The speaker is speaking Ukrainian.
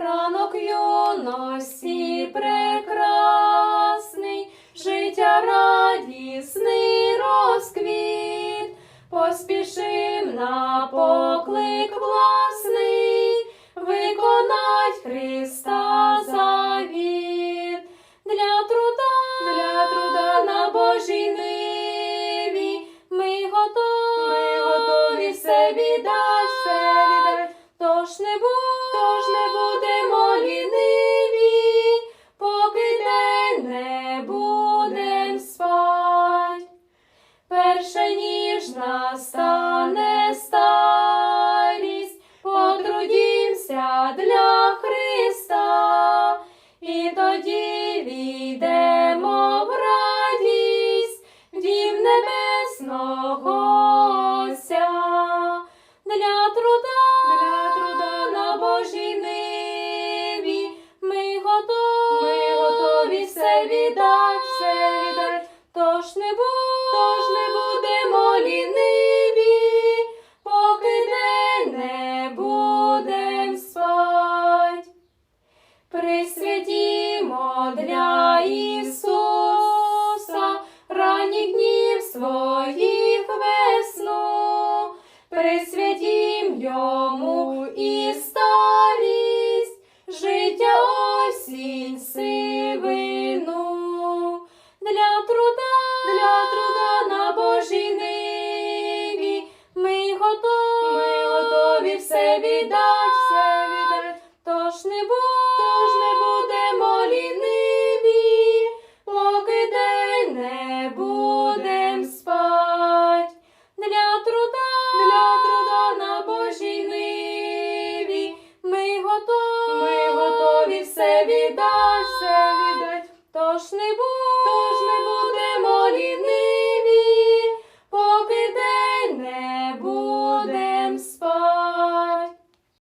ранок юності прекрасний, життя радісний розквіт, поспішим на поклик власний, виконать Христа завіт. Для труда, для труда на Божій ниві, ми готові, ми готові все віддать, все віддать. Тож не, бу, тож не будемо ліниві, поки день не будем спать. Перша ніж настане Тож не, бу, тож не будемо ліниві, поки день не будем спать. Присвятімо для Ісуса ранніх днів своїх весну, присвятім йому і старість, життя осінь віддасться віддать, тож не буде, тож не буде.